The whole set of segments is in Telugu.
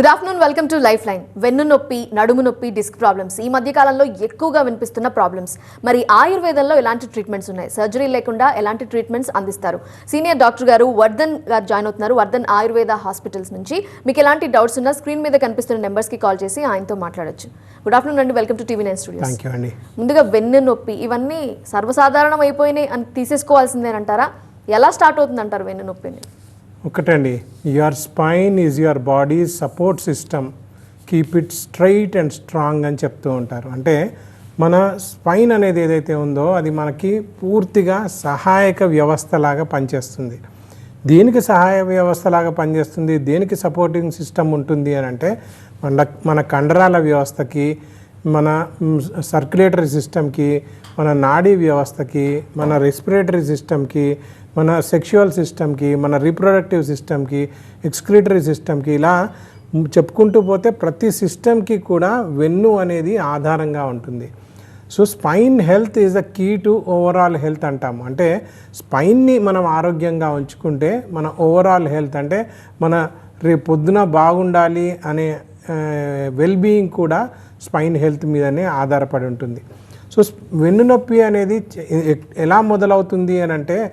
Good afternoon welcome to Life Line వెన్ను నొప్పి నడుము నొప్పి డిస్క్ ప్రాబ్లమ్స్ ఈ మధ్య కాలంలో ఎక్కువగా వినిపిస్తున్న ప్రాబ్లమ్స్ మరి ఆయుర్వేదంలో ఎలాంటి ట్రీట్మెంట్స్ ఉన్నాయి? సర్జరీ లేకుండా ఎలాంటి ట్రీట్మెంట్స్ అందిస్తారు? సీనియర్ డాక్టర్ గారు వర్ధన్ గారు జాయిన్ అవుతున్నారు. వర్ధన్ ఆయుర్వేద హాస్పిటల్స్ నుంచి. మీకు ఎలాంటి డౌట్స్ ఉన్నా స్క్రీన్ మీద కనిపిస్తున్న నెంబర్స్కి కాల్ చేసి ఆయనతో మాట్లాడొచ్చు. గుడ్ ఆఫ్టర్నూన్ అండి welcome to TV nine studios ముందుగా వెన్ను నొప్పి ఇవన్నీ సర్వసాధారణం అయిపోయినాయి అని తీసేసుకోవాల్సిందేనంటారా? ఎలా స్టార్ట్ అవుతుంది అంటారు వెన్ను నొప్పిని? ఒకటండి your spine is your body support system keep it straight and strong అని చెప్తూ ఉంటారు. అంటే మన స్పైన్ అనేది ఏదైతే ఉందో అది మనకి పూర్తిగా సహాయక వ్యవస్థలాగా పనిచేస్తుంది. దేనికి సహాయ వ్యవస్థలాగా పనిచేస్తుంది? దేనికి సపోర్టింగ్ సిస్టమ్ ఉంటుంది అని అంటే మన మన కండరాల వ్యవస్థకి మన సర్క్యులేటరీ సిస్టమ్కి మన నాడీ వ్యవస్థకి మన రెస్పిరేటరీ సిస్టమ్కి మన సెక్షువల్ సిస్టమ్కి మన రీప్రొడక్టివ్ సిస్టమ్కి ఎక్స్క్రిటరీ సిస్టమ్కి ఇలా చెప్పుకుంటూ పోతే ప్రతి సిస్టమ్కి కూడా వెన్ను అనేది ఆధారంగా ఉంటుంది. So spine health is the key to overall health అంటాము. అంటే స్పైన్ని మనం ఆరోగ్యంగా ఉంచుకుంటే మన ఓవరాల్ హెల్త్ అంటే మన రేపు పొద్దున బాగుండాలి అనే వెల్ బీయింగ్ కూడా స్పైన్ హెల్త్ మీదనే ఆధారపడి ఉంటుంది. సో వెన్ను నొప్పి అనేది ఎలా మొదలవుతుంది అని అంటే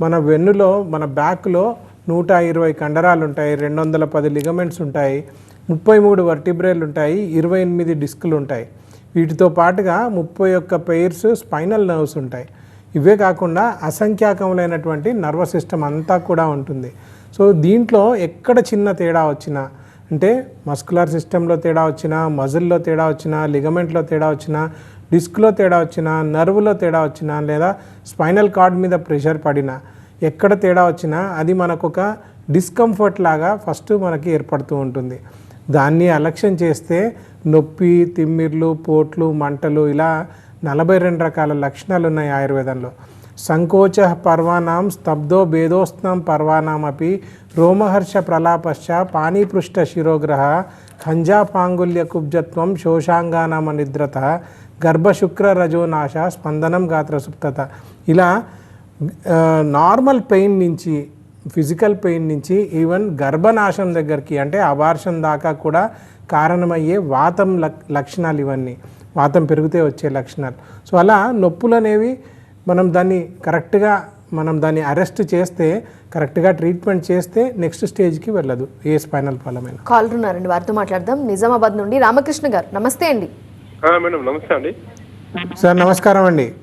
మన వెన్నులో మన బ్యాక్లో నూట ఇరవై కండరాలు ఉంటాయి రెండు వందల పది లిగమెంట్స్ ఉంటాయి ముప్పై మూడు వర్టిబ్రేలు ఉంటాయి ఇరవై ఎనిమిది డిస్కులు ఉంటాయి. వీటితో పాటుగా ముప్పై ఒక్క పెయిర్స్ స్పైనల్ నర్వ్స్ ఉంటాయి. ఇవే కాకుండా అసంఖ్యాకములైనటువంటి నర్వస్ సిస్టమ్ అంతా కూడా ఉంటుంది. సో దీంట్లో ఎక్కడ చిన్న తేడా వచ్చినా అంటే మస్కులర్ సిస్టంలో తేడా వచ్చినా మజిల్లో తేడా వచ్చినా లిగమెంట్లో తేడా వచ్చినా డిస్క్లో తేడా వచ్చినా నర్వ్లో తేడా వచ్చినా లేదా స్పైనల్ కార్డ్ మీద ప్రెషర్ పడినా ఎక్కడ తేడా వచ్చినా అది మనకు ఒక డిస్కంఫర్ట్ లాగా ఫస్ట్ మనకి ఏర్పడుతూ ఉంటుంది. దాన్ని అలక్ష్యం చేస్తే నొప్పి తిమ్మిర్లు పోట్లు మంటలు ఇలా నలభై రెండు రకాల లక్షణాలు ఉన్నాయి ఆయుర్వేదంలో. సంకోచ పర్వానాం స్తబ్దో భేదోస్నం పర్వానామపి రోమహర్ష ప్రలాపశ్చ పానీపృష్ఠ శిరోగ్రహ ఖంజాపాంగుల్య కుబ్జత్వం శోషాంగానామ నిద్రత గర్భశుక్ర రజోనాశ స్పందనం గాత్ర సుప్తత. ఇలా నార్మల్ పెయిన్ నుంచి ఫిజికల్ పెయిన్ నుంచి ఈవెన్ గర్భనాశం దగ్గరికి అంటే అవార్షం దాకా కూడా కారణమయ్యే వాతం లక్- లక్షణాలు ఇవన్నీ. వాతం పెరిగితే వచ్చే లక్షణాలు. సో అలా నొప్పులు అనేవి మనం దాన్ని కరెక్ట్గా మనం దాన్ని అరెస్ట్ చేస్తే కరెక్ట్గా ట్రీట్మెంట్ చేస్తే నెక్స్ట్ స్టేజ్కి వెళ్ళదు ఏ స్పైనల్ ఫలమైన కాలర్ ఉన్నారండి వారితో మాట్లాడదాం. నిజామాబాద్ నుండి రామకృష్ణ గారు నమస్తే అండి. మేడం నమస్తే అండి. సార్ నమస్కారం అండి.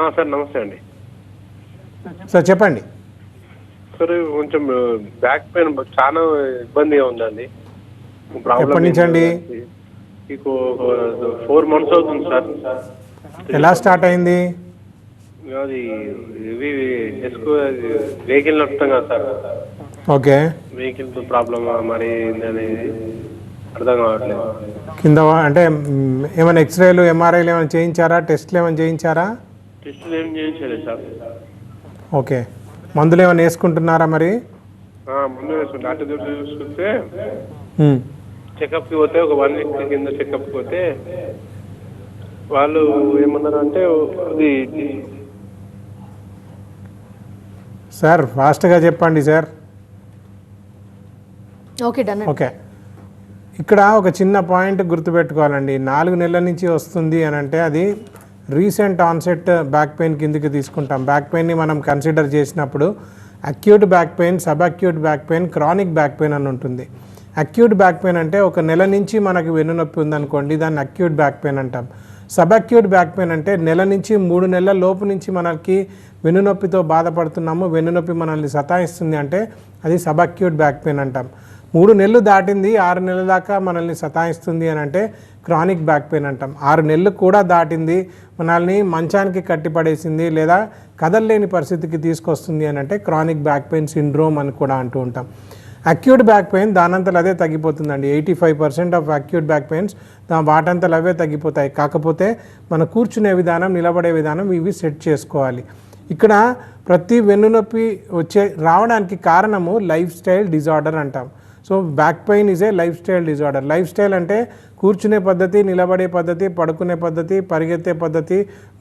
ఆ, సార్ నమస్తే అండి. సార్ చెప్పండి. సార్ కొంచెం బ్యాక్ పెయిన్ చాలా ఇబ్బందిగా ఉందండి. ప్రాబ్లం ఎప్పటి నుంచి అండి? ఫోర్ మంత్స్ అవుతుంది సార్. ఎలా స్టార్ట్ అయింది? అది ఇవి డెస్క్ వెహికల్ నడుపుతాం కదా సార్. ఓకే. వెహికల్ ప్రాబ్లమ్ మరి అనేది అర్థం కావట్లేదు. కింద అంటే ఏమైనా ఎక్స్రేలు ఎంఆర్ఐలు ఏమైనా చేయించారా? టెస్ట్లు ఏమైనా చేయించారా? టెస్టులు ఏం చేయించలేదు సార్. ఓకే. మందులు ఏమైనా వేసుకుంటున్నారా మరి? ఆ, ముందు వేసుకుంటే. డాక్టర్ దగ్గర చూసుకుంటే చెకప్కి పోతే ఒక వన్ వీక్ కింద చెకప్కి పోతే వాళ్ళు ఏమన్నారు అంటే అది సార్ ఫాస్ట్గా చెప్పండి సార్. Okay done. ఓకే. ఇక్కడ ఒక చిన్న పాయింట్ గుర్తుపెట్టుకోవాలండి. నాలుగు నెలల నుంచి వస్తుంది అని అంటే అది రీసెంట్ ఆన్సెట్ బ్యాక్ పెయిన్ కిందకి తీసుకుంటాం. బ్యాక్ పెయిన్ని మనం కన్సిడర్ చేసినప్పుడు acute back pain sub acute back pain chronic back pain అని ఉంటుంది. అక్యూట్ బ్యాక్ పెయిన్ అంటే ఒక నెల నుంచి మనకి వెన్నునొప్పి ఉందనుకోండి దాన్ని అక్యూట్ బ్యాక్ పెయిన్ అంటాం. సబాక్యూట్ బ్యాక్ పెయిన్ అంటే నెల నుంచి మూడు నెలల లోపు నుంచి మనకి వెన్నునొప్పితో బాధపడుతున్నాము వెన్నునొప్పి మనల్ని సతాయిస్తుంది అంటే అది సబ్క్యూట్ బ్యాక్ పెయిన్ అంటాం. మూడు నెలలు దాటింది ఆరు నెలల దాకా మనల్ని సతాయిస్తుంది అని అంటే క్రానిక్ బ్యాక్ పెయిన్ అంటాం. ఆరు నెలలు కూడా దాటింది మనల్ని మంచానికి కట్టిపడేసింది లేదా కదలలేని పరిస్థితికి తీసుకొస్తుంది అని అంటే క్రానిక్ బ్యాక్ పెయిన్ సిండ్రోమ్ అని కూడా అంటూ ఉంటాం. అక్యూట్ బ్యాక్ పెయిన్ దానంతలు అదే తగ్గిపోతుందండి. Eighty five percent of acute back pains దా వాటంతలు అవే తగ్గిపోతాయి. కాకపోతే మన కూర్చునే విధానం నిలబడే విధానం ఇవి సెట్ చేసుకోవాలి. ఇక్కడ ప్రతి వెన్నునొప్పి వచ్చే రావడానికి కారణము లైఫ్ స్టైల్ డిజార్డర్ అంటాం. So back pain is a lifestyle disorder lifestyle అంటే కూర్చునే పద్ధతి నిలబడే పద్ధతి పడుకునే పద్ధతి పరిగెత్తే పద్ధతి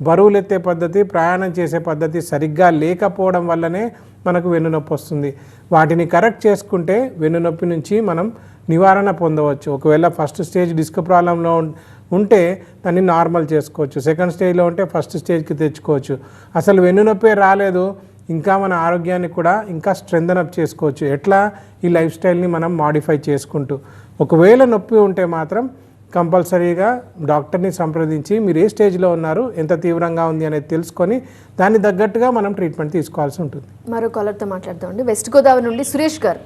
బరువులెత్తే పద్ధతి ప్రయాణం చేసే పద్ధతి సరిగ్గా లేకపోవడం వల్లనే మనకు వెన్నునొప్పి వస్తుంది. వాటిని కరెక్ట్ చేసుకుంటే వెన్నునొప్పి నుంచి మనం నివారణ పొందవచ్చు. ఒకవేళ ఫస్ట్ స్టేజ్ డిస్క్ ప్రాబ్లంలో ఉం- ఉంటే దాన్ని నార్మల్ చేసుకోవచ్చు. సెకండ్ స్టేజ్లో ఉంటే ఫస్ట్ స్టేజ్కి తెచ్చుకోవచ్చు. అసలు వెన్నునొప్పే రాలేదు. ఇంకా మన ఆరోగ్యాన్ని కూడా ఇంకా స్ట్రెంథన్ అప్ చేసుకోవచ్చు. ఎట్లా? ఈ లైఫ్ స్టైల్ని మనం మాడిఫై చేసుకుంటూ. ఒకవేళ నొప్పి ఉంటే మాత్రం కంపల్సరీగా డాక్టర్ని సంప్రదించి మీరు ఏ స్టేజ్లో ఉన్నారు ఎంత తీవ్రంగా ఉంది అనేది తెలుసుకొని దానికి తగ్గట్టుగా మనం ట్రీట్మెంట్ తీసుకోవాల్సి ఉంటుంది. మరో కాలర్తో మాట్లాడదామండి వెస్ట్ గోదావరి నుండి సురేష్ గారు.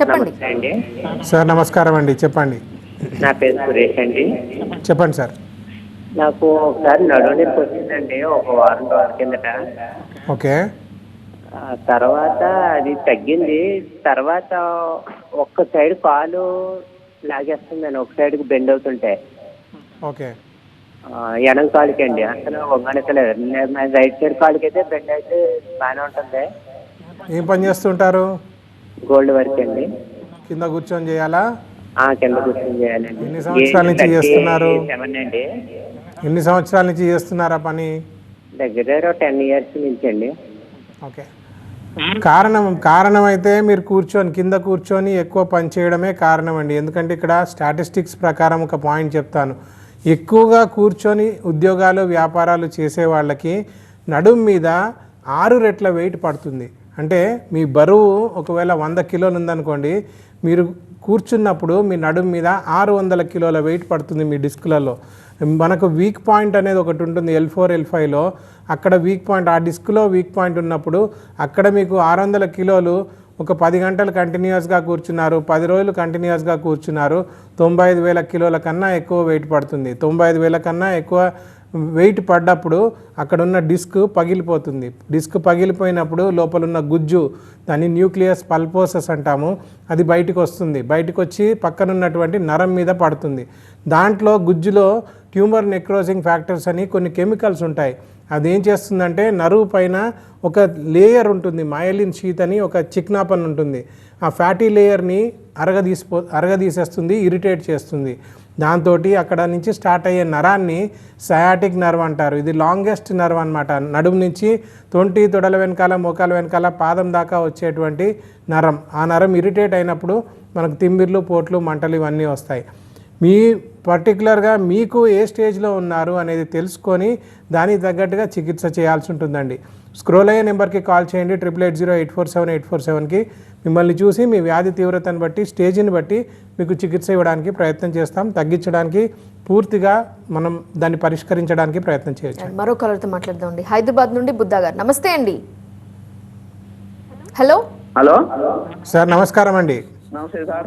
చెప్పండి. సార్ నమస్కారం అండి. చెప్పండి. నా పేరు సురేష్ అండి. చెప్పండి సార్. నాకు ఒకసారి నడువు నొప్పి వచ్చిందండి ఒక వారం రోజుల కిందట. ఓకే. ఆ తర్వాత అది తగ్గింది. తర్వాత ఒక్క సైడ్ కాలు లాగేస్తుందండి ఒక సైడ్కి బెండ్ అవుతుంటే. ఓకే. ఎడం కాలుకి అండి అసలు వంగనెత్తలేదు రైట్ సైడ్ కాలుకి అయితే బెండ్ అయితే బాగానే ఉంటుంది. ఏం పని చేస్తుంటారు? గోల్డ్ వర్క్ అండి. కింద కూర్చొని చేయాలా? ఆ కింద కూర్చొని చేయాలండి. ఎన్ని సంవత్సరాల నుంచి చేస్తున్నారు? అండి ఎన్ని సంవత్సరాల నుంచి చేస్తున్నారా పని? దగ్గర దగ్గర టెన్ ఇయర్స్ నుంచి అండి. ఓకే. కారణం? కారణం అయితే మీరు కూర్చొని కింద కూర్చొని ఎక్కువ పని చేయడమే కారణం అండి ఎందుకంటే ఇక్కడ స్టాటిస్టిక్స్ ప్రకారం ఒక పాయింట్ చెప్తాను. ఎక్కువగా కూర్చొని ఉద్యోగాలు వ్యాపారాలు చేసే వాళ్ళకి నడుం మీద ఆరు రెట్ల వెయిట్ పడుతుంది. అంటే మీ బరువు ఒకవేళ వంద కిలోలు ఉందనుకోండి మీరు కూర్చున్నప్పుడు మీ నడుం మీద ఆరు వందల కిలోల వెయిట్ పడుతుంది మీ డిస్కులలో. మనకు వీక్ పాయింట్ అనేది ఒకటి ఉంటుంది ఎల్ ఫోర్ ఎల్ ఫైవ్లో అక్కడ వీక్ పాయింట్ ఆ డిస్క్లో వీక్ పాయింట్ ఉన్నప్పుడు అక్కడ మీకు ఆరు వందల కిలోలు ఒక పది గంటలు కంటిన్యూస్గా కూర్చున్నారు పది రోజులు కంటిన్యూస్గా కూర్చున్నారు తొంభై ఐదు వేల కిలోల కన్నా ఎక్కువ వెయిట్ పడుతుంది. తొంభై ఐదు వేల కన్నా ఎక్కువ వెయిట్ పడ్డప్పుడు అక్కడ ఉన్న డిస్క్ పగిలిపోతుంది. డిస్క్ పగిలిపోయినప్పుడు లోపల ఉన్న గుజ్జు దాన్ని న్యూక్లియస్ పల్పోసస్ అంటాము అది బయటకు వస్తుంది. బయటకు వచ్చి పక్కనున్నటువంటి నరం మీద పడుతుంది. దాంట్లో గుజ్జులో ట్యూమర్ నెక్రోజింగ్ ఫ్యాక్టర్స్ అని కొన్ని కెమికల్స్ ఉంటాయి. అది ఏం చేస్తుందంటే నరువు పైన ఒక లేయర్ ఉంటుంది మయలిన్ షీత్ అని ఒక చిక్నాపన్ ఉంటుంది. ఆ ఫ్యాటీ లేయర్ని అరగదీసిపో అరగదీసేస్తుంది ఇరిటేట్ చేస్తుంది. దాంతో అక్కడ నుంచి స్టార్ట్ అయ్యే నరాన్ని సయాటిక్ నర్వ్ అంటారు. ఇది లాంగెస్ట్ నర్వ్ అనమాట నడుము నుంచి తొంటి తొడల వెనకాల మోకాల వెనకాల పాదం దాకా వచ్చేటువంటి నరం. ఆ నరం ఇరిటేట్ అయినప్పుడు మనకు తిమ్మిర్లు పోట్లు మంటలు ఇవన్నీ వస్తాయి. మీ పర్టికులర్గా మీకు ఏ స్టేజ్లో ఉన్నారు అనేది తెలుసుకొని దానికి తగ్గట్టుగా చికిత్స చేయాల్సి ఉంటుందండి. స్క్రోల్ అయ్యే నెంబర్కి కాల్ చేయండి. Triple eight zero eight four seven eight four సెవెన్కి మిమ్మల్ని చూసి మీ వ్యాధి తీవ్రతను బట్టి స్టేజ్ని బట్టి మీకు చికిత్స ఇవ్వడానికి ప్రయత్నం చేస్తాం. తగ్గించడానికి పూర్తిగా మనం దాన్ని పరిష్కరించడానికి ప్రయత్నం చేయొచ్చు. మరో కాలర్తో మాట్లాడదామండి హైదరాబాద్ నుండి బుద్ధా గారు. నమస్తే అండి. హలో? హలో? సార్ నమస్కారం అండి. నమస్తే సార్?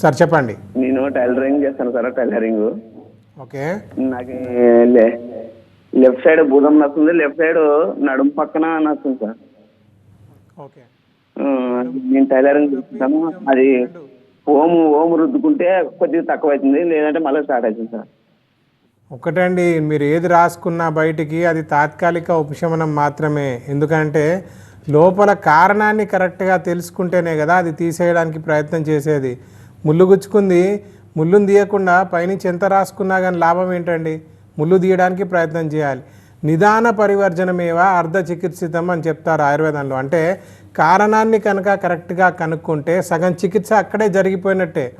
సార్ చెప్పండి. నేను టైలరింగ్ చేస్తాను సార్ టైలరింగ్. ఓకే. నాకు లెఫ్ట్ సైడ్ భుజం నస్తుంది లెఫ్ట్ సైడ్ నడుము పక్కన నస్తుంది సార్. ఓకే. నేను టైలరింగ్ చేస్తాను అది ఓము ఓము రుద్దుకుంటే కొద్దిగా తక్కువ అవుతుంది లేదంటే మళ్ళీ స్టార్ట్ అవుతుంది సార్. ఒకటండి మీరు ఏది రాసుకున్నా బయటికి అది తాత్కాలిక ఉపశమనం మాత్రమే. ఎందుకంటే లోపల కారణాన్ని కరెక్ట్గా తెలుసుకుంటేనే కదా అది తీసేయడానికి ప్రయత్నం చేసేది. ముళ్ళు గుచ్చుకుంది ముళ్ళుని తీయకుండా పైనుంచి ఎంత రాసుకున్నా కానీ లాభం ఏంటండి? ముళ్ళు తీయడానికి ప్రయత్నం చేయాలి. నిదాన పరివర్జనమేవా అర్ధ చికిత్సితం అని చెప్తారు ఆయుర్వేదంలో. అంటే కారణాన్ని కనుక కరెక్ట్గా కనుక్కుంటే సగం చికిత్స అక్కడే జరిగిపోయినట్టే.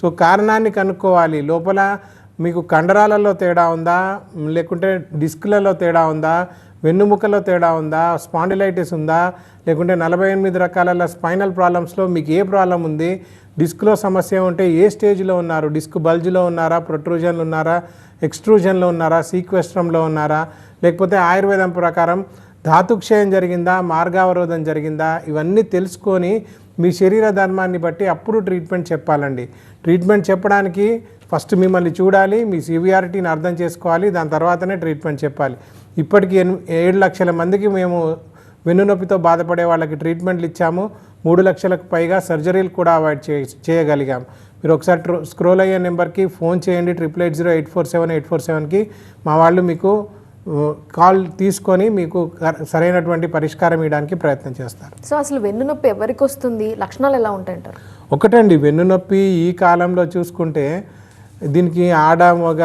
సో కారణాన్ని కనుక్కోవాలి. లోపల మీకు కండరాలలో తేడా ఉందా? లేకుంటే డిస్క్లలో తేడా ఉందా? వెన్నుముకలో తేడా ఉందా? స్పాండిలైటిస్ ఉందా? లేకుంటే నలభై ఎనిమిది రకాల స్పైనల్ ప్రాబ్లమ్స్లో మీకు ఏ ప్రాబ్లం ఉంది? డిస్క్లో సమస్య ఉంటే ఏ స్టేజ్లో ఉన్నారు? డిస్క్ బల్జ్లో ఉన్నారా? ప్రొట్రూజన్లు ఉన్నారా? ఎక్స్ట్రూజన్లో ఉన్నారా? సీక్వెస్ట్రంలో ఉన్నారా? లేకపోతే ఆయుర్వేదం ప్రకారం ధాతుక్షయం జరిగిందా మార్గావరోధం జరిగిందా ఇవన్నీ తెలుసుకొని మీ శరీర ధర్మాన్ని బట్టి అప్పుడు ట్రీట్మెంట్ చెప్పాలండి. ట్రీట్మెంట్ చెప్పడానికి ఫస్ట్ మిమ్మల్ని చూడాలి మీ సివియారిటీని అర్థం చేసుకోవాలి దాని తర్వాతనే ట్రీట్మెంట్ చెప్పాలి. ఇప్పటికి ఏడు లక్షల మందికి మేము వెన్నునొప్పితో బాధపడే వాళ్ళకి ట్రీట్మెంట్లు ఇచ్చాము. మూడు లక్షలకు పైగా సర్జరీలు కూడా అవాయిడ్ చే చేయగలిగాం. మీరు ఒకసారి ట్రో- స్క్రోల్ అయ్యే నెంబర్కి ఫోన్ చేయండి triple eight zero eight four seven eight four సెవెన్కి. మా వాళ్ళు మీకు కాల్ తీసుకొని మీకు సరైనటువంటి పరిష్కారం ఇవ్వడానికి ప్రయత్నం చేస్తారు. సో అసలు వెన్నునొప్పి ఎవరికి వస్తుంది? లక్షణాలు ఎలా ఉంటాయంటారు? ఒకటండి వెన్నునొప్పి ఈ కాలంలో చూసుకుంటే దీనికి ఆడ మగ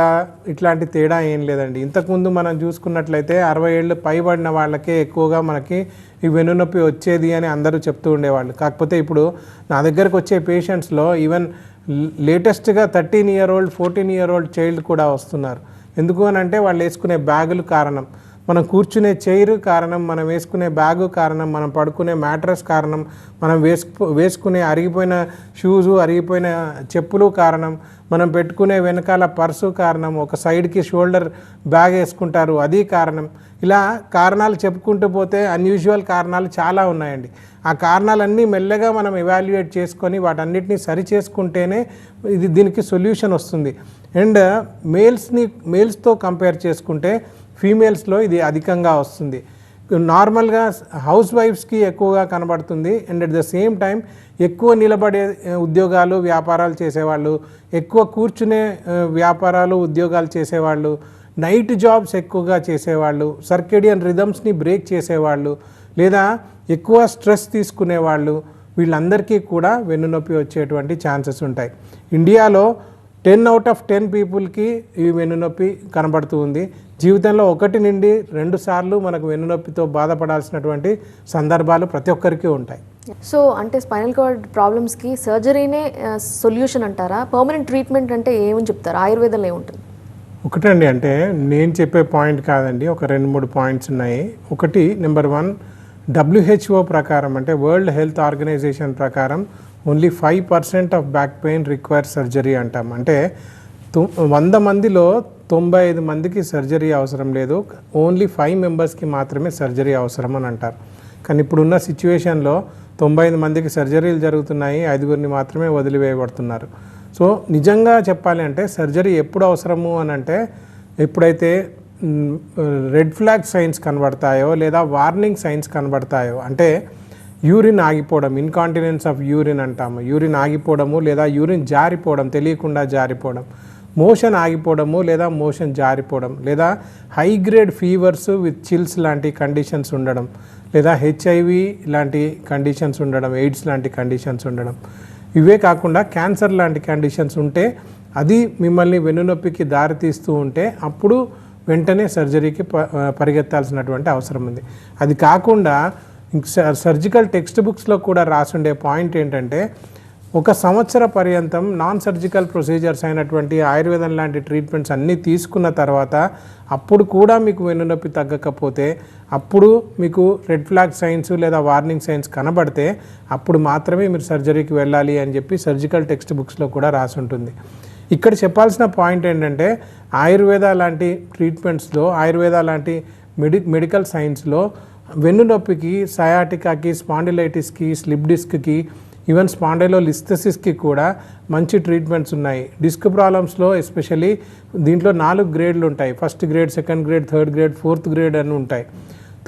ఇట్లాంటి తేడా ఏం లేదండి. ఇంతకుముందు మనం చూసుకున్నట్లయితే అరవై ఏళ్ళు పైబడిన వాళ్ళకే ఎక్కువగా మనకి ఈ వెన్నునొప్పి వచ్చేది అని అందరూ చెప్తూ ఉండేవాళ్ళు. కాకపోతే ఇప్పుడు నా దగ్గరకు వచ్చే పేషెంట్స్లో ఈవెన్ లేటెస్ట్గా thirteen year old fourteen year old child కూడా వస్తున్నారు. ఎందుకు అని అంటే వాళ్ళు వేసుకునే బ్యాగులు కారణం. మనం కూర్చునే చైర్ కారణం మనం వేసుకునే బ్యాగు కారణం మనం పడుకునే మ్యాట్రస్ కారణం మనం వేసుకు వేసుకునే అరిగిపోయిన షూజు అరిగిపోయిన చెప్పులు కారణం మనం పెట్టుకునే వెనకాల పర్సు కారణం ఒక సైడ్కి షోల్డర్ బ్యాగ్ వేసుకుంటారు అది కారణం. ఇలా కారణాలు చెప్పుకుంటూ పోతే అన్యూజువల్ కారణాలు చాలా ఉన్నాయండి. ఆ కారణాలన్నీ మెల్లగా మనం ఎవాల్యుయేట్ చేసుకొని వాటన్నిటిని సరి చేసుకుంటేనే ఇది దీనికి సొల్యూషన్ వస్తుంది. అండ్ మేల్స్ని మేల్స్తో కంపేర్ చేసుకుంటే ఫీమేల్స్లో ఇది అధికంగా వస్తుంది. నార్మల్గా హౌస్ వైఫ్స్కి ఎక్కువగా కనబడుతుంది. And at the same time ఎక్కువ నిలబడే ఉద్యోగాలు వ్యాపారాలు చేసేవాళ్ళు ఎక్కువ కూర్చునే వ్యాపారాలు ఉద్యోగాలు చేసేవాళ్ళు నైట్ జాబ్స్ ఎక్కువగా చేసేవాళ్ళు సర్కేడియన్ రిథమ్స్ని బ్రేక్ చేసేవాళ్ళు లేదా ఎక్కువ స్ట్రెస్ తీసుకునేవాళ్ళు వీళ్ళందరికీ కూడా వెన్నునొప్పి వచ్చేటువంటి ఛాన్సెస్ ఉంటాయి. ఇండియాలో టెన్ అవుట్ ఆఫ్ టెన్ పీపుల్కి ఈ వెన్నునొప్పి కనబడుతూ ఉంది. జీవితంలో ఒకటి నుండి రెండు సార్లు మనకు వెన్నునొప్పితో బాధపడాల్సినటువంటి సందర్భాలు ప్రతి ఒక్కరికి ఉంటాయి. సో అంటే స్పైనల్ కార్డ్ ప్రాబ్లమ్స్కి సర్జరీనే సొల్యూషన్ అంటారా? పర్మనెంట్ ట్రీట్మెంట్ అంటే ఏమని చెప్తారు? ఆయుర్వేదంలో ఏముంటుంది? ఒకటండి అంటే నేను చెప్పే పాయింట్ కాదండి. ఒక రెండు మూడు పాయింట్స్ ఉన్నాయి. ఒకటి నెంబర్ వన్ డబ్ల్యూహెచ్ఓ ప్రకారం అంటే వరల్డ్ హెల్త్ ఆర్గనైజేషన్ ప్రకారం only five percent of back pain require surgery అంటాం. అంటే వంద మందిలో తొంభై ఐదు మందికి సర్జరీ అవసరం లేదు. ఓన్లీ ఫైవ్ మెంబర్స్కి మాత్రమే సర్జరీ అవసరం అని అంటారు. కానీ ఇప్పుడున్న సిచ్యువేషన్లో తొంభై ఐదు మందికి సర్జరీలు జరుగుతున్నాయి. ఐదుగురిని మాత్రమే వదిలివేయబడుతున్నారు. సో నిజంగా చెప్పాలి అంటే సర్జరీ ఎప్పుడు అవసరము అని అంటే ఎప్పుడైతే రెడ్ ఫ్లాగ్ సైన్స్ కనబడతాయో లేదా వార్నింగ్ సైన్స్ కనబడతాయో అంటే యూరిన్ ఆగిపోవడం ఇన్కాంటినెన్స్ ఆఫ్ యూరిన్ అంటాము. యూరిన్ ఆగిపోవడము లేదా యూరిన్ జారిపోవడం తెలియకుండా జారిపోవడం. మోషన్ ఆగిపోవడము లేదా మోషన్ జారిపోవడం లేదా high grade fevers with chills లాంటి కండిషన్స్ ఉండడం లేదా హెచ్ఐవి లాంటి కండిషన్స్ ఉండడం ఎయిడ్స్ లాంటి కండిషన్స్ ఉండడం. ఇవే కాకుండా క్యాన్సర్ లాంటి కండిషన్స్ ఉంటే అది మిమ్మల్ని వెన్నునొప్పికి దారితీస్తూ ఉంటే అప్పుడు వెంటనే సర్జరీకి ప- పరిగెత్తాల్సినటువంటి అవసరం ఉంది. అది కాకుండా సర్జికల్ టెక్స్ట్ బుక్స్లో కూడా రాసుండే పాయింట్ ఏంటంటే ఒక సంవత్సర పర్యంతం నాన్ సర్జికల్ ప్రొసీజర్స్ అయినటువంటి ఆయుర్వేదం లాంటి ట్రీట్మెంట్స్ అన్నీ తీసుకున్న తర్వాత అప్పుడు కూడా మీకు వెన్నునొప్పి తగ్గకపోతే అప్పుడు మీకు రెడ్ ఫ్లాగ్ సైన్స్ లేదా వార్నింగ్ సైన్స్ కనబడితే అప్పుడు మాత్రమే మీరు సర్జరీకి వెళ్ళాలి అని చెప్పి సర్జికల్ టెక్స్ట్ బుక్స్లో కూడా రాసి ఉంటుంది ఇక్కడ చెప్పాల్సిన పాయింట్ ఏంటంటే ఆయుర్వేద లాంటి ట్రీట్మెంట్స్లో ఆయుర్వేద లాంటి మెడి మెడికల్ సైన్స్లో వెన్నునొప్పికి సయాటికాకి స్పాండిలైటిస్కి స్లిప్ డిస్క్కి ఈవెన్ స్పాండైలోలిస్థసిస్కి కూడా మంచి ట్రీట్మెంట్స్ ఉన్నాయి. డిస్క్ ప్రాబ్లమ్స్లో ఎస్పెషల్లీ దీంట్లో నాలుగు గ్రేడ్లు ఉంటాయి. First grade second grade third grade fourth grade అని ఉంటాయి.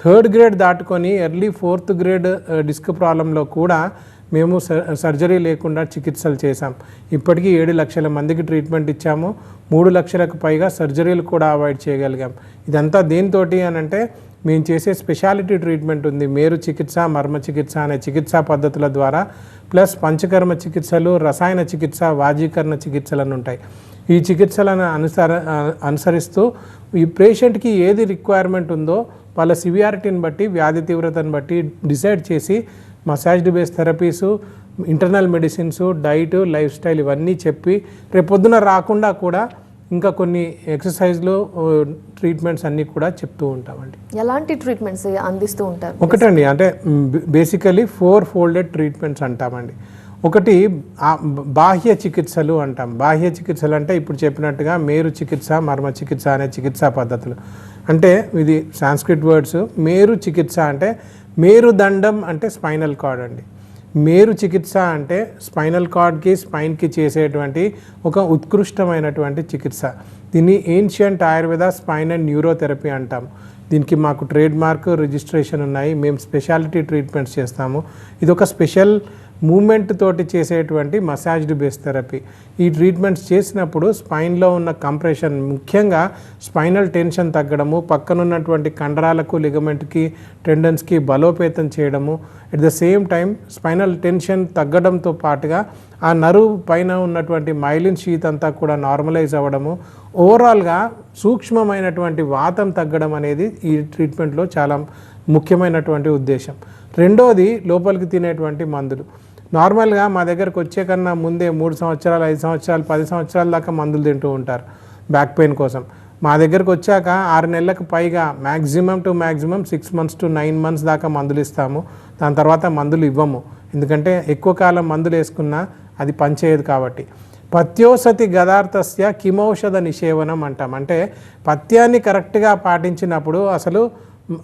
థర్డ్ గ్రేడ్ దాటుకొని ఎర్లీ ఫోర్త్ గ్రేడ్ డిస్క్ ప్రాబ్లంలో కూడా మేము సర్- సర్జరీ లేకుండా చికిత్సలు చేశాం. ఇప్పటికీ ఏడు లక్షల మందికి ట్రీట్మెంట్ ఇచ్చాము. మూడు లక్షలకు పైగా సర్జరీలు కూడా అవాయిడ్ చేయగలిగాం. ఇదంతా దేనితోటి అని అంటే మేము చేసే స్పెషాలిటీ ట్రీట్మెంట్ ఉంది. మేరు చికిత్స మర్మ చికిత్స అనే చికిత్సా పద్ధతుల ద్వారా ప్లస్ పంచకర్మ చికిత్సలు రసాయన చికిత్స వాజీకరణ చికిత్సలను ఉంటాయి. ఈ చికిత్సలను అనుసర అనుసరిస్తూ ఈ పేషెంట్కి ఏది రిక్వైర్మెంట్ ఉందో వాళ్ళ సివియారిటీని బట్టి వ్యాధి తీవ్రతను బట్టి డిసైడ్ చేసి massaged base therapies internal medicines diet lifestyle ఇవన్నీ చెప్పి రేపొద్దున రాకుండా కూడా ఇంకా కొన్ని ఎక్సర్సైజ్లు ట్రీట్మెంట్స్ అన్నీ కూడా చెప్తూ ఉంటామండి. ఎలాంటి ట్రీట్మెంట్స్ అందిస్తూ ఉంటారు? ఒకటండి అంటే బేసికలీ ఫోర్ ఫోల్డెడ్ ట్రీట్మెంట్స్ అంటామండి. ఒకటి బాహ్య చికిత్సలు అంటాం. బాహ్య చికిత్సలు అంటే ఇప్పుడు చెప్పినట్టుగా మేరు చికిత్స మర్మ చికిత్స అనే చికిత్సా పద్ధతులు. అంటే ఇది సాంస్క్రిట్ వర్డ్స్ మేరు చికిత్స అంటే మేరుదండం అంటే స్పైనల్ కార్డ్ అండి. మేరు చికిత్స అంటే స్పైనల్ కార్డ్కి స్పైన్కి చేసేటువంటి ఒక ఉత్కృష్టమైనటువంటి చికిత్స. దీన్ని ancient Ayurveda spine and neurotherapy అంటాం. దీనికి మాకు ట్రేడ్ మార్క్ రిజిస్ట్రేషన్ ఉన్నాయి. మేము స్పెషాలిటీ ట్రీట్మెంట్స్ చేస్తాము. ఇది ఒక స్పెషల్ మూమెంట్ తోటి చేసేటువంటి మసాజ్డ్ బేస్ థెరపీ. ఈ ట్రీట్మెంట్స్ చేసినప్పుడు స్పైన్లో ఉన్న కంప్రెషన్ ముఖ్యంగా స్పైనల్ టెన్షన్ తగ్గడము పక్కనున్నటువంటి కండరాలకు లిగమెంట్కి టెండన్స్కి బలోపేతం చేయడము. At the same time spinal tension తగ్గడంతో పాటుగా ఆ నరువు పైన ఉన్నటువంటి మైలిన్ షీత్ అంతా కూడా నార్మలైజ్ అవ్వడము. ఓవరాల్గా సూక్ష్మమైనటువంటి వాతం తగ్గడం అనేది ఈ ట్రీట్మెంట్లో చాలా ముఖ్యమైనటువంటి ఉద్దేశం. రెండోది లోపలికి తినేటువంటి మందులు. నార్మల్గా మా దగ్గరకు వచ్చే కన్నా ముందే మూడు సంవత్సరాలు ఐదు సంవత్సరాలు పది సంవత్సరాల దాకా మందులు తింటూ ఉంటారు బ్యాక్ పెయిన్ కోసం. మా దగ్గరకు వచ్చాక ఆరు నెలలకు పైగా maximum to maximum six months to nine months దాకా మందులు ఇస్తాము. దాని తర్వాత మందులు ఇవ్వము. ఎందుకంటే ఎక్కువ కాలం మందులు వేసుకున్నా అది పనిచేయదు కాబట్టి. పత్యోసతి గదార్థస్య కిమౌషధ నిషేవనం అంటాం. అంటే పథ్యాన్ని కరెక్ట్గా పాటించినప్పుడు అసలు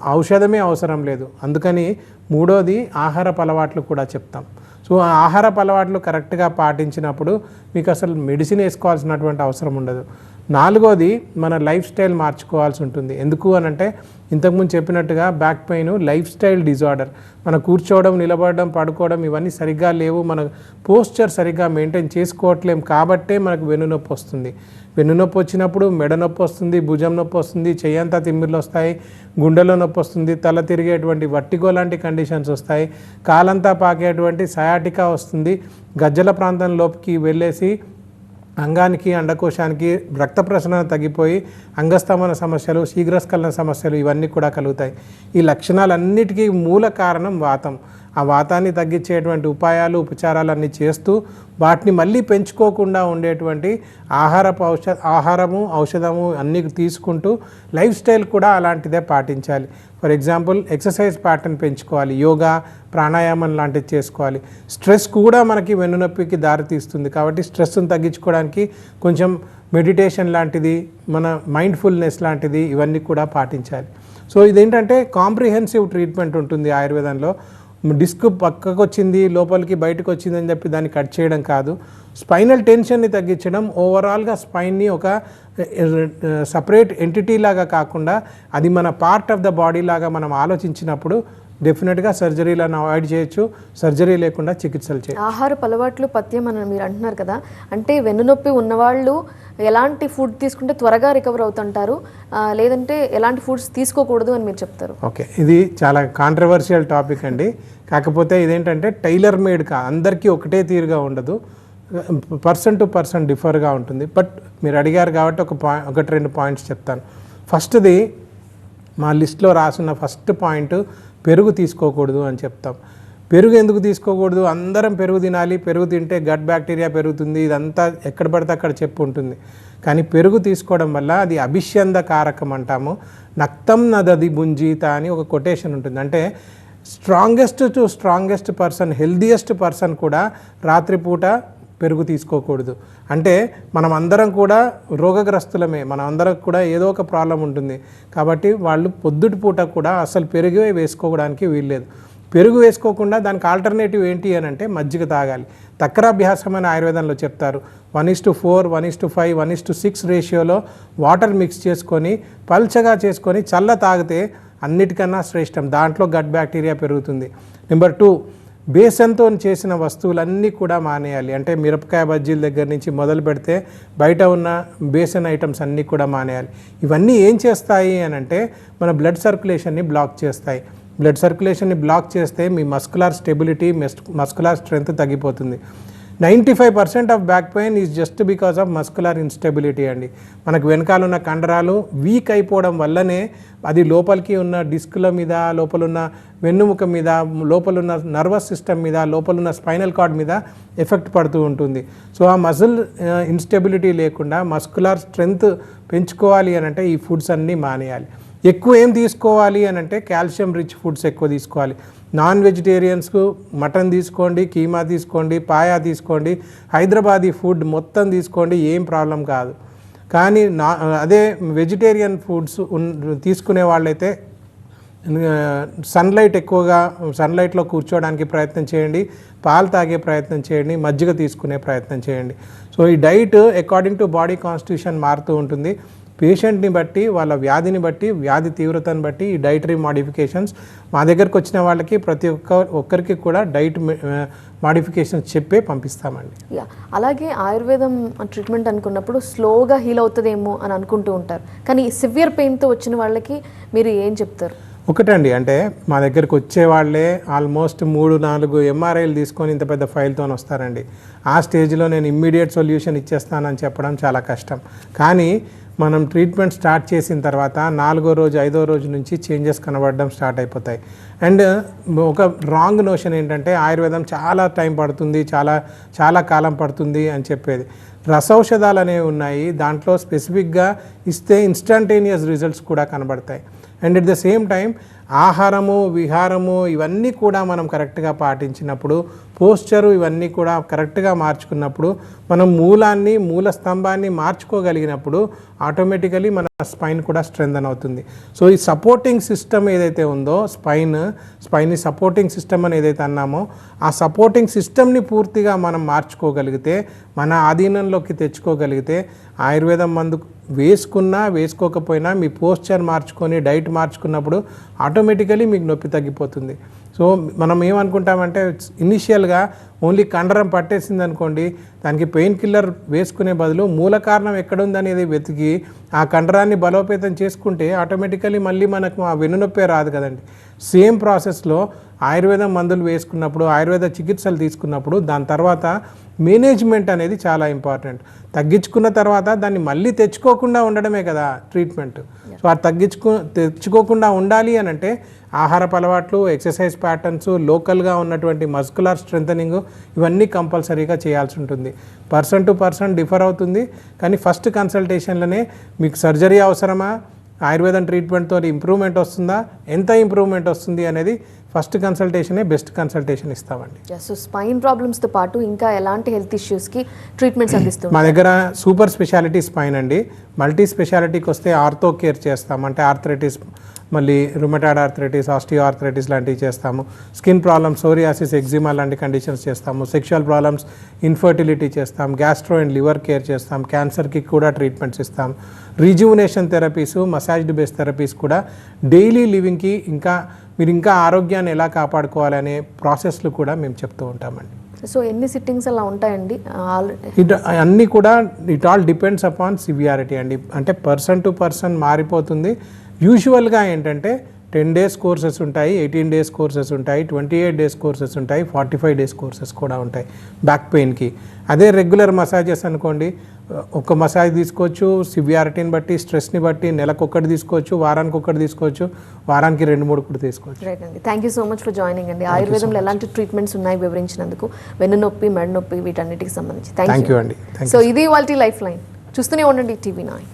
ఔషధమే అవసరం లేదు. అందుకని మూడోది ఆహారపు అలవాట్లు కూడా చెప్తాం. సో ఆహారపు అలవాట్లు కరెక్ట్గా పాటించినప్పుడు మీకు అసలు మెడిసిన్ వేసుకోవాల్సినటువంటి అవసరం ఉండదు. నాలుగోది మన లైఫ్ స్టైల్ మార్చుకోవాల్సి ఉంటుంది. ఎందుకు అని అంటే ఇంతకుముందు చెప్పినట్టుగా back pain life style disorder. మన కూర్చోవడం నిలబడడం పడుకోవడం ఇవన్నీ సరిగ్గా లేవు. మన పోస్చర్ సరిగ్గా మెయింటైన్ చేసుకోవట్లేం కాబట్టే మనకు వెన్నునొప్పి వస్తుంది. వెన్నునొప్పి వచ్చినప్పుడు మెడ నొప్పి వస్తుంది భుజం నొప్పి వస్తుంది చెయ్యంతా తిమ్మిర్లు వస్తాయి గుండెలో నొప్పి వస్తుంది తల తిరిగేటువంటి వట్టిగో లాంటి కండిషన్స్ వస్తాయి కాలంతా పాకేటువంటి సయాటికా వస్తుంది గజ్జల ప్రాంతం లోపుకి వెళ్ళేసి అంగానికి అండకోశానికి రక్త ప్రసరణ తగ్గిపోయి అంగస్తమన సమస్యలు శీఘ్రస్ఖలన సమస్యలు ఇవన్నీ కూడా కలుగుతాయి. ఈ లక్షణాలన్నిటికీ మూల కారణం వాతం. ఆ వాతాన్ని తగ్గించేటువంటి ఉపాయాలు ఉపచారాలు అన్నీ చేస్తూ వాటిని మళ్ళీ పెంచుకోకుండా ఉండేటువంటి ఆహారపు ఔష ఆహారము ఔషధము అన్నీ తీసుకుంటూ లైఫ్ స్టైల్ కూడా అలాంటిదే పాటించాలి. ఫర్ ఎగ్జాంపుల్ ఎక్సర్సైజ్ ప్యాటర్న్ పెంచుకోవాలి యోగా ప్రాణాయామం లాంటివి చేసుకోవాలి. స్ట్రెస్ కూడా మనకి వెన్నునొప్పికి దారితీస్తుంది కాబట్టి స్ట్రెస్ని తగ్గించుకోవడానికి కొంచెం మెడిటేషన్ లాంటిది మన మైండ్ఫుల్నెస్ లాంటిది ఇవన్నీ కూడా పాటించాలి. సో ఇదేంటంటే కాంప్రిహెన్సివ్ ట్రీట్మెంట్ ఉంటుంది ఆయుర్వేదంలో. డిస్క్ పక్కకు వచ్చింది లోపలికి బయటకు వచ్చింది అని చెప్పి దాన్ని కట్ చేయడం కాదు. స్పైనల్ టెన్షన్ని తగ్గించడం ఓవరాల్గా స్పైన్ని ఒక సపరేట్ ఎంటిటీ లాగా కాకుండా అది మన పార్ట్ ఆఫ్ ద బాడీ లాగా మనం ఆలోచించినప్పుడు డెఫినెట్గా సర్జరీలను అవాయిడ్ చేయొచ్చు. సర్జరీ లేకుండా చికిత్సలు చేయొచ్చు. ఆహారపు అలవాట్లు పథ్యం అని మీరు అంటున్నారు కదా. అంటే వెన్నునొప్పి ఉన్నవాళ్ళు ఎలాంటి ఫుడ్ తీసుకుంటే త్వరగా రికవర్ అవుతుంటారు? లేదంటే ఎలాంటి ఫుడ్స్ తీసుకోకూడదు అని మీరు చెప్తారు? ఓకే. ఇది చాలా కాంట్రవర్షియల్ టాపిక్ అండి. కాకపోతే ఇదేంటంటే టైలర్ మేడ్ కా అందరికీ ఒకటే తీరుగా ఉండదు. పర్సన్ టు పర్సన్ డిఫర్గా ఉంటుంది. బట్ మీరు అడిగారు కాబట్టి ఒక పాయింట్ ఒకటి రెండు పాయింట్స్ చెప్తాను. ఫస్ట్ది మా లిస్ట్లో రాసున్న ఫస్ట్ పాయింట్ పెరుగు తీసుకోకూడదు అని చెప్తాం. పెరుగు ఎందుకు తీసుకోకూడదు? అందరం పెరుగు తినాలి. పెరుగు తింటే గట్ బ్యాక్టీరియా పెరుగుతుంది. ఇదంతా ఎక్కడ పడితే అక్కడ చెప్పు ఉంటుంది. కానీ పెరుగు తీసుకోవడం వల్ల అది అభిష్యంద కారకం అంటాము. నక్తం నదది భుంజీత అని ఒక కొటేషన్ ఉంటుంది. అంటే strongest to strongest person healthiest person కూడా రాత్రిపూట పెరుగు తీసుకోకూడదు. అంటే మనం అందరం కూడా రోగగ్రస్తులమే. మనం అందరం కూడా ఏదో ఒక ప్రాబ్లం ఉంటుంది. కాబట్టి వాళ్ళు పొద్దుటి పూట కూడా అసలు పెరుగే వేసుకోవడానికి వీల్లేదు. పెరుగు వేసుకోకుండా దానికి ఆల్టర్నేటివ్ ఏంటి అని అంటే మజ్జిగ తాగాలి. తక్రాభ్యాసమైన ఆయుర్వేదంలో చెప్తారు. One is to four one is to five one is to six రేషియోలో వాటర్ మిక్స్ చేసుకొని పల్చగా చేసుకొని చల్ల తాగితే అన్నిటికన్నా శ్రేష్టం. దాంట్లో గట్ బ్యాక్టీరియా పెరుగుతుంది. నెంబర్ టూ బేసన్తో చేసిన వస్తువులన్నీ కూడా మానేయాలి. అంటే మిరపకాయ బజ్జీల దగ్గర నుంచి మొదలు పెడితే బయట ఉన్న బేసన్ ఐటమ్స్ అన్నీ కూడా మానేయాలి. ఇవన్నీ ఏం చేస్తాయి అని అంటే మన బ్లడ్ సర్క్యులేషన్ని బ్లాక్ చేస్తాయి. బ్లడ్ సర్క్యులేషన్ని బ్లాక్ చేస్తే మీ మస్కులార్ స్టెబిలిటీ మస్కులార్ స్ట్రెంగ్త్ తగ్గిపోతుంది. Ninety five percent of back pain is just because of muscular instability అండి. మనకు వెనకాల ఉన్న కండరాలు వీక్ అయిపోవడం వల్లనే అది లోపలికి ఉన్న డిస్కుల మీద లోపలున్న వెన్నుముక మీద లోపలున్న నర్వస్ సిస్టమ్ మీద లోపల ఉన్న స్పైనల్ కార్డ్ మీద ఎఫెక్ట్ పడుతూ ఉంటుంది. సో ఆ మజిల్ ఇన్స్టెబిలిటీ లేకుండా మస్కులర్ స్ట్రెంగ్త్ పెంచుకోవాలి అని అంటే ఈ ఫుడ్స్ అన్నీ మానేయాలి. ఎక్కువ ఏం తీసుకోవాలి అని అంటే కాల్షియం రిచ్ ఫుడ్స్ ఎక్కువ తీసుకోవాలి. నాన్ వెజిటేరియన్స్కు మటన్ తీసుకోండి కీమా తీసుకోండి పాయా తీసుకోండి హైదరాబాదీ ఫుడ్ మొత్తం తీసుకోండి ఏం ప్రాబ్లం కాదు. కానీ నా అదే వెజిటేరియన్ ఫుడ్స్ తీసుకునే వాళ్ళైతే సన్లైట్ ఎక్కువగా సన్లైట్లో కూర్చోవడానికి ప్రయత్నం చేయండి పాలు తాగే ప్రయత్నం చేయండి మజ్జిగ తీసుకునే ప్రయత్నం చేయండి. సో ఈ diet according to body constitution మారుతూ ఉంటుంది. పేషెంట్ని బట్టి వాళ్ళ వ్యాధిని బట్టి వ్యాధి తీవ్రతను బట్టి ఈ డైటరీ మాడిఫికేషన్స్ మా దగ్గరకు వచ్చిన వాళ్ళకి ప్రతి ఒక్క ఒక్కరికి కూడా డైట్ మాడిఫికేషన్స్ చెప్పే పంపిస్తామండి. అలాగే ఆయుర్వేదం ట్రీట్మెంట్ అనుకున్నప్పుడు స్లోగా హీల్ అవుతుందేమో అని అనుకుంటూ ఉంటారు. కానీ సివియర్ పెయిన్తో వచ్చిన వాళ్ళకి మీరు ఏం చెప్తారు? ఒకటండి అంటే మా దగ్గరికి వచ్చే వాళ్ళే ఆల్మోస్ట్ మూడు నాలుగు ఎంఆర్ఐలు తీసుకొని ఇంత పెద్ద ఫైల్తో వస్తారండి. ఆ స్టేజ్లో నేను ఇమ్మీడియట్ సొల్యూషన్ ఇచ్చేస్తానని చెప్పడం చాలా కష్టం. కానీ మనం ట్రీట్మెంట్ స్టార్ట్ చేసిన తర్వాత నాలుగో రోజు ఐదో రోజు నుంచి చేంజెస్ కనబడడం స్టార్ట్ అయిపోతాయి. అండ్ ఒక రాంగ్ నోషన్ ఏంటంటే ఆయుర్వేదం చాలా టైం పడుతుంది చాలా చాలా కాలం పడుతుంది అని చెప్పేది. రసౌషధాలు అనేవి ఉన్నాయి దాంట్లో స్పెసిఫిక్గా ఇస్తే ఇన్స్టంటేనియస్ రిజల్ట్స్ కూడా కనబడతాయి. And at the same time ఆహారము విహారము ఇవన్నీ కూడా మనం కరెక్ట్గా పాటించినప్పుడు పోస్చరు ఇవన్నీ కూడా కరెక్ట్గా మార్చుకున్నప్పుడు మనం మూలాన్ని మూల స్తంభాన్ని మార్చుకోగలిగినప్పుడు ఆటోమేటికలీ మన స్పైన్ కూడా స్ట్రెంగ్ అవుతుంది. సో ఈ సపోర్టింగ్ సిస్టమ్ ఏదైతే ఉందో స్పైన్ స్పైన్ సపోర్టింగ్ సిస్టమ్ అని ఏదైతే అన్నామో ఆ సపోర్టింగ్ సిస్టమ్ని పూర్తిగా మనం మార్చుకోగలిగితే మన ఆధీనంలోకి తెచ్చుకోగలిగితే ఆయుర్వేదం మందు వేసుకున్నా వేసుకోకపోయినా మీ పోస్చర్ మార్చుకొని డైట్ మార్చుకున్నప్పుడు ఆటో ఆటోమేటికలీ మీకు నొప్పి తగ్గిపోతుంది. సో మనం ఏమనుకుంటామంటే ఇనిషియల్గా ఓన్లీ కండరం పట్టేసింది అనుకోండి దానికి పెయిన్ కిల్లర్ వేసుకునే బదులు మూల కారణం ఎక్కడుందనేది వెతికి ఆ కండరాన్ని బలోపేతం చేసుకుంటే ఆటోమేటికలీ మళ్ళీ మనకు ఆ వెన్నునొప్పే రాదు కదండి. సేమ్ ప్రాసెస్లో ఆయుర్వేద మందులు వేసుకున్నప్పుడు ఆయుర్వేద చికిత్సలు తీసుకున్నప్పుడు దాని తర్వాత మేనేజ్మెంట్ అనేది చాలా ఇంపార్టెంట్. తగ్గించుకున్న తర్వాత దాన్ని మళ్ళీ తెచ్చుకోకుండా ఉండడమే కదా ట్రీట్మెంట్. సో అది తగ్గించుకో తెచ్చుకోకుండా ఉండాలి అని అంటే ఆహారపు అలవాట్లు ఎక్సర్సైజ్ ప్యాటర్న్స్ లోకల్గా ఉన్నటువంటి మస్కులర్ స్ట్రెంథనింగ్ ఇవన్నీ కంపల్సరీగా చేయాల్సి ఉంటుంది. పర్సన్ టు పర్సన్ డిఫర్ అవుతుంది. కానీ ఫస్ట్ కన్సల్టేషన్లోనే మీకు సర్జరీ అవసరమా? ఆయుర్వేదం ట్రీట్మెంట్తో ఇంప్రూవ్మెంట్ వస్తుందా? ఎంత ఇంప్రూవ్మెంట్ వస్తుంది అనేది ఫస్ట్ కన్సల్టేషనే బెస్ట్ కన్సల్టేషన్ ఇస్తామండి. సో స్పైన్ ప్రాబ్లమ్స్తో పాటు ఇంకా ఎలాంటి హెల్త్ ఇష్యూస్కి ట్రీట్మెంట్స్ అందిస్తుంది మా దగ్గర సూపర్ స్పెషాలిటీ స్పైన్ అండి. మల్టీ స్పెషాలిటీకి వస్తే ఆర్థో కేర్ చేస్తాం అంటే ఆర్థరైటిస్ మళ్ళీ రుమటాడ్ ఆర్థరైటిస్ ఆస్టియో ఆర్థరైటిస్ లాంటివి చేస్తాము. స్కిన్ ప్రాబ్లమ్స్ సోరియాసిస్ ఎగ్జిమా లాంటి కండిషన్స్ చేస్తాము. సెక్షువల్ ప్రాబ్లమ్స్ ఇన్ఫర్టిలిటీ చేస్తాం గ్యాస్ట్రో అండ్ లివర్ కేర్ చేస్తాం క్యాన్సర్కి కూడా ట్రీట్మెంట్స్ ఇస్తాం rejuvenation therapies massaged base therapies కూడా డైలీ లివింగ్కి ఇంకా మీరు ఇంకా ఆరోగ్యాన్ని ఎలా కాపాడుకోవాలనే ప్రాసెస్లు కూడా మేము చెప్తూ ఉంటామండి. సో ఎన్ని సిట్టింగ్స్ అలా ఉంటాయండి? ఇట్ అన్నీ కూడా it all depends upon severity అండి. అంటే పర్సన్ టు పర్సన్ మారిపోతుంది. యూజువల్గా ఏంటంటే టెన్ డేస్ కోర్సెస్ ఉంటాయి ఎయిటీన్ డేస్ కోర్సెస్ ఉంటాయి ట్వంటీ ఎయిట్ డేస్ కోర్సెస్ ఉంటాయి ఫార్టీ ఫైవ్ డేస్ కోర్సెస్ కూడా ఉంటాయి బ్యాక్ పెయిన్కి. అదే రెగ్యులర్ మసాజెస్ అనుకోండి ఒక మసాజ్ తీసుకోవచ్చు సివియారిటీని బట్టి స్ట్రెస్ని బట్టి నెలకు ఒక్కటి తీసుకోవచ్చు వారానికి ఒక్కటి తీసుకోవచ్చు వారానికి రెండు మూడు కూడా తీసుకోవచ్చు. రైట్ అండి. Thank you so much for joining అండి. ఆయుర్వేదంలో ఎలాంటి ట్రీట్మెంట్స్ ఉన్నాయి వివరించినందుకు వెన్ను నొప్పి మెడ నొప్పి వీటన్నిటికి సంబంధించి. థ్యాంక్ యూ అండి. సో ఇది వాళ్ళ లైఫ్ లైన్ చూస్తూనే ఉండండి టీవీ నైన్.